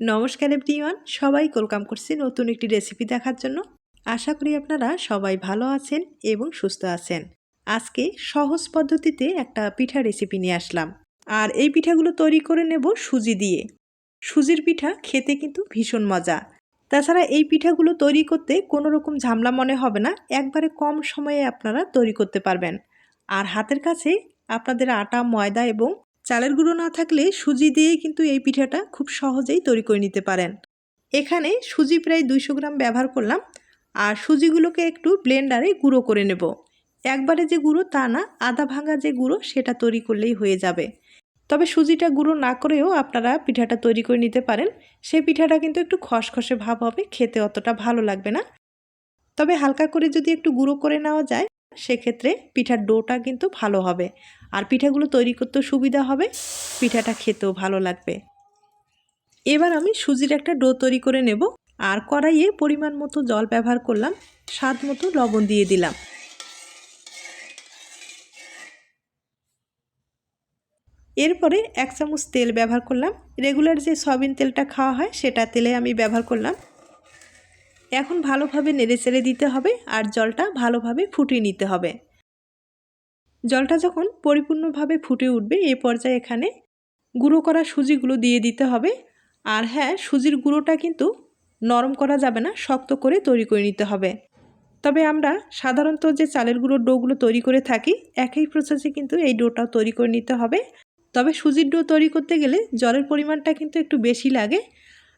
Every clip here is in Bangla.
নমস্কার এভরিওয়ান সবাই ওয়েলকাম করছি নতুন একটি রেসিপি দেখার জন্য। আশা করি আপনারা সবাই ভালো আছেন এবং সুস্থ আছেন। আজকে সহজ পদ্ধতিতে একটা পিঠা রেসিপি নিয়ে আসলাম। আর এই পিঠাগুলো তৈরি করে নেব সুজি দিয়ে। সুজির পিঠা খেতে কিন্তু ভীষণ মজা। তাছাড়া এই পিঠাগুলো তৈরি করতে কোনো রকম ঝামলা মনে হবে না, একবারে কম সময়ে আপনারা তৈরি করতে পারবেন। আর হাতের কাছে আপনাদের আটা, ময়দা এবং চালের গুঁড়ো না থাকলে সুজি দিয়েই কিন্তু এই পিঠাটা খুব সহজেই তৈরি করে নিতে পারেন। এখানে সুজি প্রায় দুইশো গ্রাম ব্যবহার করলাম আর সুজিগুলোকে একটু ব্লেন্ডারে গুঁড়ো করে নেব। একবারে যে গুঁড়ো তা না আদা ভাঙা যে গুঁড়ো সেটা তৈরি করলেই হয়ে যাবে। তবে সুজিটা গুঁড়ো না করেও আপনারা পিঠাটা তৈরি করে নিতে পারেন। সেই পিঠাটা কিন্তু একটু খসখসে ভাব হবে, খেতে অতটা ভালো লাগবে না। তবে হালকা করে যদি একটু গুঁড়ো করে নেওয়া যায় সেক্ষেত্রে পিঠার ডোটা কিন্তু ভালো হবে। আর পিঠাগুলো তৈরি করতেও সুবিধা হবে, পিঠাটা খেতেও ভালো লাগবে। এবার আমি সুজির একটা ডো তৈরি করে নেব। আর কড়াইয়ে পরিমাণ মতো জল ব্যবহার করলাম, স্বাদ মতো লবণ দিয়ে দিলাম। এরপরে এক চামচ তেল ব্যবহার করলাম। রেগুলার যে সয়াবিন তেলটা খাওয়া হয়, সেটা তেলে আমি ব্যবহার করলাম। এখন ভালোভাবে নেড়ে চেড়ে দিতে হবে আর জলটা ভালোভাবে ফুটিয়ে নিতে হবে। জলটা যখন পরিপূর্ণভাবে ফুটে উঠবে এই পর্যায়ে এখানে গুঁড়ো করা সুজিগুলো দিয়ে দিতে হবে। আর হ্যাঁ সুজির গুঁড়োটা কিন্তু নরম করা যাবে না, শক্ত করে তৈরি করে নিতে হবে। তবে আমরা সাধারণত যে চালের গুঁড়োর ডোগুলো তৈরি করে থাকি, একই প্রসেসে কিন্তু এই ডোটাও তৈরি করে নিতে হবে। তবে সুজির ডো তৈরি করতে গেলে জলের পরিমাণটা কিন্তু একটু বেশি লাগে।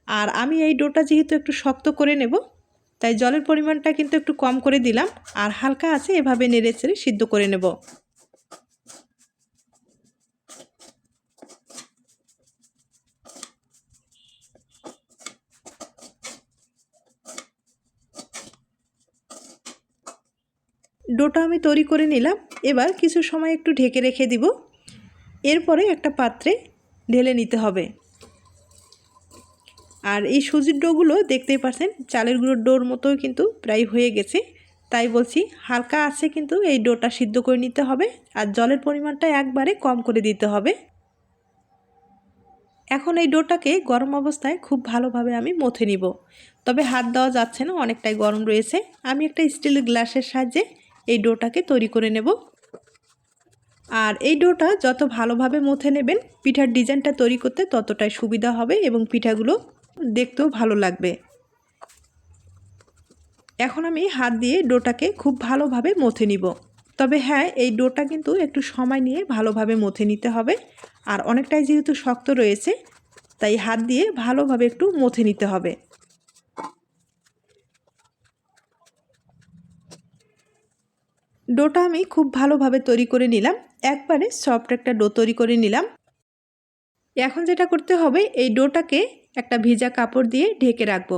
আর আমি এই ডোটা যেহেতু একটু শক্ত করে নেব তাই জলের পরিমাণটা কিন্তু একটু কম করে দিলাম আর হালকা আছে এভাবে নেড়ে চেড়ে সিদ্ধ করে নেব। ডোটা আমি তৈরি করে নিলাম। এবার কিছু সময় একটু ঢেকে রেখে দিব। এরপরে একটা পাত্রে ঢেলে নিতে হবে। আর এই সুজির ডোগুলো দেখতেই পাচ্ছেন চালের গুঁড়োর ডোর মতো কিন্তু প্রায় হয়ে গেছে। তাই বলছি হালকা আছে কিন্তু এই ডোটা সিদ্ধ করে নিতে হবে আর জলের পরিমাণটা একবারে কম করে দিতে হবে। এখন এই ডোটাকে গরম অবস্থায় খুব ভালোভাবে আমি মথে নিব। তবে হাত দেওয়া যাচ্ছে না, অনেকটাই গরম রয়েছে। আমি একটা স্টিল গ্লাসের সাহায্যে এই ডোটাকে তৈরি করে নেব। আর এই ডোটা যত ভালোভাবে মথে নেবেন, পিঠার ডিজাইনটা তৈরি করতে ততটাই সুবিধা হবে এবং পিঠাগুলো দেখতেও ভালো লাগবে। এখন আমি হাত দিয়ে ডোটাকে খুব ভালোভাবে মথে নিব। তবে হ্যাঁ এই ডোটা কিন্তু একটু সময় নিয়ে ভালোভাবে মথে নিতে হবে। আর অনেকটাই যেহেতু শক্ত রয়েছে, তাই হাত দিয়ে ভালোভাবে একটু মথে নিতে হবে। ডোটা আমি খুব ভালোভাবে তৈরি করে নিলাম। একবারে সফট একটা ডো তৈরি করে নিলাম। এখন যেটা করতে হবে, এই ডোটাকে একটা ভিজা কাপড় দিয়ে ঢেকে রাখব।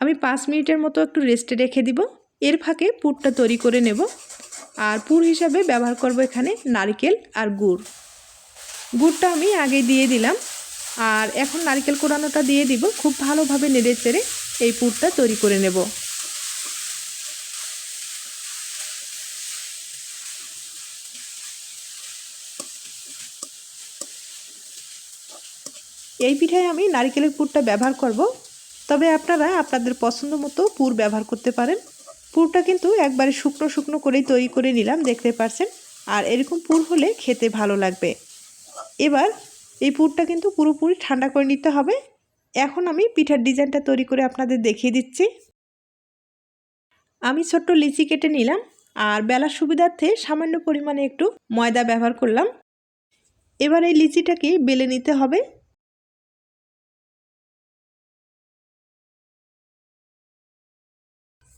আমি পাঁচ মিনিটের মতো একটু রেস্টে রেখে দিব। এর ফাঁকে পুরটা তৈরি করে নেব। আর পুর হিসাবে ব্যবহার করব এখানে নারকেল আর গুড়। গুড়টা আমি আগে দিয়ে দিলাম। আর এখন নারকেল কোরানোটা দিয়ে দিব। খুব ভালোভাবে নেড়ে চেড়ে এই পুরটা তৈরি করে নেব। এই পিঠায় আমি নারিকেলের পুরটা ব্যবহার করব। তবে আপনারা আপনাদের পছন্দ মতো পুর ব্যবহার করতে পারেন। পুরটা কিন্তু একবারে শুকনো শুকনো করেই তৈরি করে নিলাম, দেখতে পারছেন? আর এরকম পুর হলে খেতে ভালো লাগবে। এবার এই পুরটা কিন্তু পুরোপুরি ঠান্ডা করে নিতে হবে। এখন আমি পিঠার ডিজাইনটা তৈরি করে আপনাদের দেখিয়ে দিচ্ছি। আমি ছোট্ট লিচি কেটে নিলাম, আর বেলার সুবিধার্থে সামান্য পরিমাণে একটু ময়দা ব্যবহার করলাম। এবার এই লিচিটাকে বেলে নিতে হবে।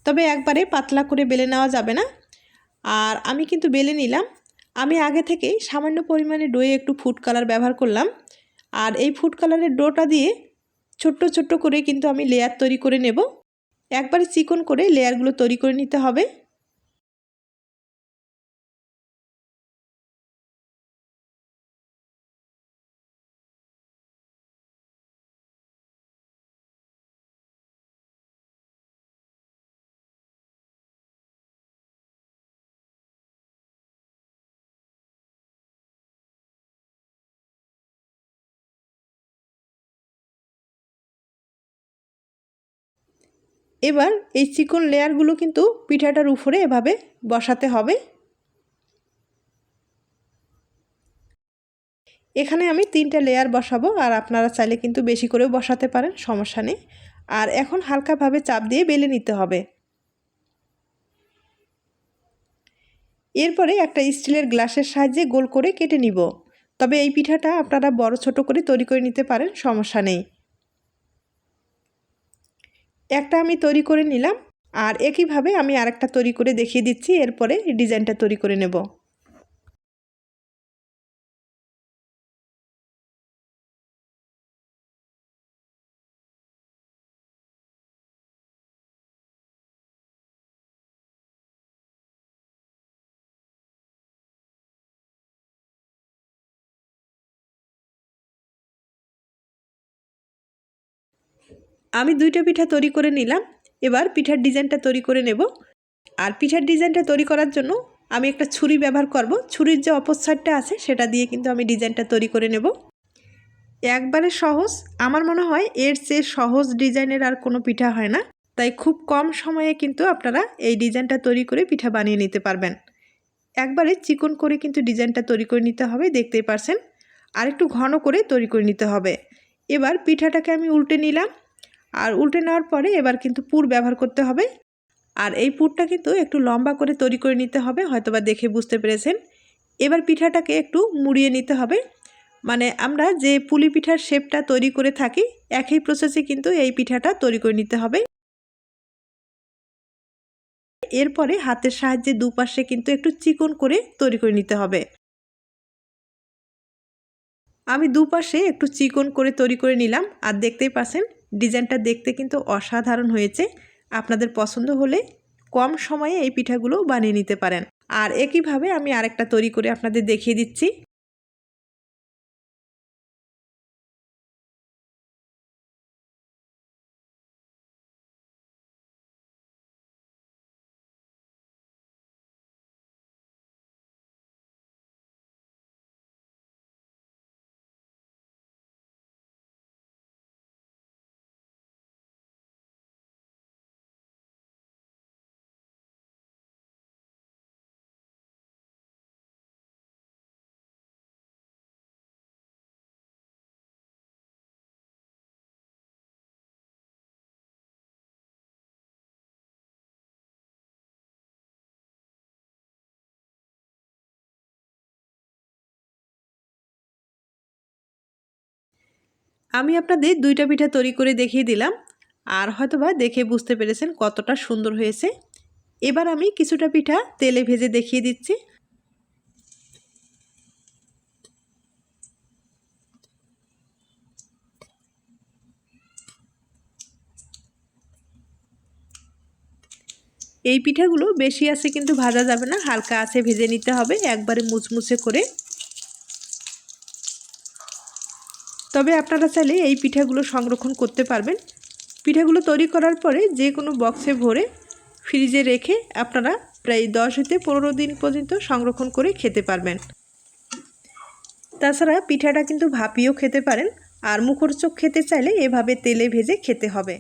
তবে একবারে পাতলা করে বেলে নেওয়া যাবে না। আর আমি কিন্তু বেলে নিলাম। আমি আগে থেকে সামান্য পরিমাণে ডোয়ে একটু ফুড কালার ব্যবহার করলাম। আর এই ফুড কালারের ডোটা দিয়ে ছোট্ট ছোট্ট করে কিন্তু আমি লেয়ার তৈরি করে নেব। একবারে চিকন করে লেয়ারগুলো তৈরি করে নিতে হবে। এবার এই চিকন লেয়ারগুলো কিন্তু পিঠাটার উপরে এভাবে বসাতে হবে। এখানে আমি তিনটা লেয়ার বসাবো, আর আপনারা চাইলে কিন্তু বেশি করেও বসাতে পারেন, সমস্যা নেই। আর এখন হালকাভাবে চাপ দিয়ে বেলে নিতে হবে। এরপরে একটা স্টিলের গ্লাসের সাহায্যে গোল করে কেটে নিব। তবে এই পিঠাটা আপনারা বড় ছোট করে তৈরি করে নিতে পারেন, সমস্যা নেই। একটা আমি তৈরি করে নিলাম, আর একইভাবে আমি আরেকটা তৈরি করে দেখিয়ে দিচ্ছি, এরপরে ডিজাইনটা তৈরি করে নেব। আমি দুইটা পিঠা তৈরি করে নিলাম। এবার পিঠার ডিজাইনটা তৈরি করে নেব। আর পিঠার ডিজাইনটা তৈরি করার জন্য আমি একটা ছুরি ব্যবহার করব। ছুরির যে অপর সাইডটা আছে, সেটা দিয়ে কিন্তু আমি ডিজাইনটা তৈরি করে নেব। একবারে সহজ। আমার মনে হয় এর চেয়ে সহজ ডিজাইনের আর কোনো পিঠা হয় না। তাই খুব কম সময়ে কিন্তু আপনারা এই ডিজাইনটা তৈরি করে পিঠা বানিয়ে নিতে পারবেন। একবারে চিকন করে কিন্তু ডিজাইনটা তৈরি করে নিতে হবে, দেখতেই পারছেন। আর একটু ঘন করে তৈরি করে নিতে হবে। এবার পিঠাটাকে আমি উল্টে নিলাম। আর উল্টে নেওয়ার পরে এবার কিন্তু পুর ব্যবহার করতে হবে। আর এই পুরটা কিন্তু একটু লম্বা করে তৈরি করে নিতে হবে, হয়তোবা দেখে বুঝতে পেরেছেন। এবার পিঠাটাকে একটু মুড়িয়ে নিতে হবে। মানে আমরা যে পুলি পিঠার শেপটা তৈরি করে থাকি, একই প্রসেসে কিন্তু এই পিঠাটা তৈরি করে নিতে হবে। এরপরে হাতের সাহায্যে দুপাশে কিন্তু একটু চিকন করে তৈরি করে নিতে হবে। আমি দুপাশে একটু চিকন করে তৈরি করে নিলাম, আর দেখতেই পাচ্ছেন ডিজাইনটা দেখতে কিন্তু অসাধারণ হয়েছে। আপনাদের পছন্দ হলে কম সময়ে এই পিঠাগুলো বানিয়ে নিতে পারেন। আর একইভাবে আমি আরেকটা তৈরি করে আপনাদের দেখিয়ে দিচ্ছি। আমি আপনাদের দুইটা পিঠা তৈরি করে দেখিয়ে দিলাম, আর হয়তোবা দেখে বুঝতে পেরেছেন কতটা সুন্দর হয়েছে। এবার আমি কিছুটা পিঠা তেলে ভেজে দেখিয়ে দিচ্ছি। এই পিঠাগুলো বেশি আছে কিন্তু ভাজা যাবে না, হালকা আছে, ভেজে নিতে হবে, একবারে মুচমুচে করে। তবে আপনারা চাইলে এই পিঠাগুলো সংরক্ষণ করতে পারবেন। পিঠাগুলো তৈরি করার পরে যে কোনো বক্সে ভরে ফ্রিজে রেখে আপনারা প্রায় দশ হতে পনেরো দিন পর্যন্ত সংরক্ষণ করে খেতে পারবেন। তাছাড়া পিঠাটা কিন্তু ভাপিয়েও খেতে পারেন, আর মুখর চোখ খেতে চাইলে এভাবে তেলে ভেজে খেতে হবে।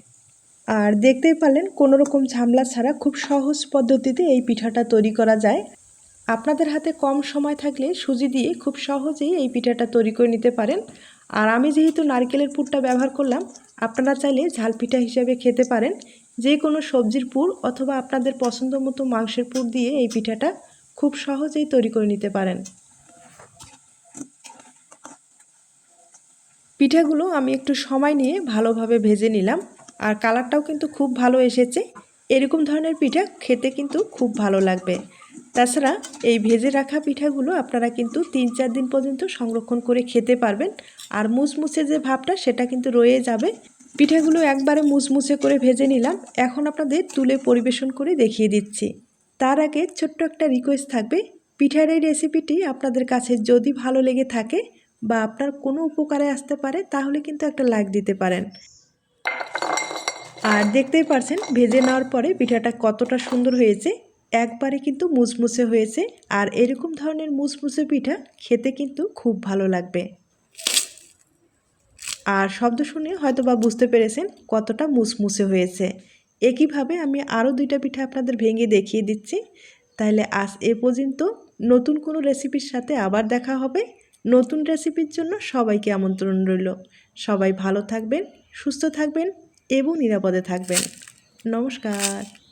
আর দেখতেই পারলেন, কোনো রকম ঝামলা ছাড়া খুব সহজ পদ্ধতিতে এই পিঠাটা তৈরি করা যায়। আপনাদের হাতে কম সময় থাকলে সুজি দিয়ে খুব সহজেই এই পিঠাটা তৈরি করে নিতে পারেন। আর আমি যেহেতু নারকেলের পুরটা ব্যবহার করলাম, আপনারা চাইলে ঝাল পিঠা হিসেবে খেতে পারেন। যে কোনো সবজির পুর অথবা আপনাদের পছন্দ মতো মাংসের পুর দিয়ে এই পিঠাটা খুব সহজেই তৈরি করে নিতে পারেন। পিঠাগুলো আমি একটু সময় নিয়ে ভালোভাবে ভেজে নিলাম আর কালারটাও কিন্তু খুব ভালো এসেছে। এরকম ধরনের পিঠা খেতে কিন্তু খুব ভালো লাগবে। তাছাড়া এই ভেজে রাখা পিঠাগুলো আপনারা কিন্তু তিন চার দিন পর্যন্ত সংরক্ষণ করে খেতে পারবেন। আর মুসমুসে যে ভাবটা, সেটা কিন্তু রয়ে যাবে। পিঠাগুলো একবারে মুসমুসে করে ভেজে নিলাম। এখন আপনাদের তুলে পরিবেশন করে দেখিয়ে দিচ্ছি। তার আগে ছোট্ট একটা রিকোয়েস্ট থাকবে। পিঠার এই রেসিপিটি আপনাদের কাছে যদি ভালো লেগে থাকে বা আপনার কোনো উপকারে আসতে পারে, তাহলে কিন্তু একটা লাইক দিতে পারেন। আর দেখতেই পারছেন, ভেজে নেওয়ার পরে পিঠাটা কতটা সুন্দর হয়েছে। একবারে কিন্তু মুসমুসে হয়েছে আর এরকম ধরনের মুসমুসে পিঠা খেতে কিন্তু খুব ভালো লাগবে। আর শব্দ শুনে হয়তো বা বুঝতে পেরেছেন কতটা মুসমুসে হয়েছে। একইভাবে আমি আরও দুইটা পিঠা আপনাদের ভেঙে দেখিয়ে দিচ্ছি। তাহলে আজ এ পর্যন্ত নতুন কোনো রেসিপির সাথে আবার দেখা হবে। নতুন রেসিপির জন্য সবাইকে আমন্ত্রণ রইল। সবাই ভালো থাকবেন, সুস্থ থাকবেন এবং নিরাপদে থাকবেন। নমস্কার।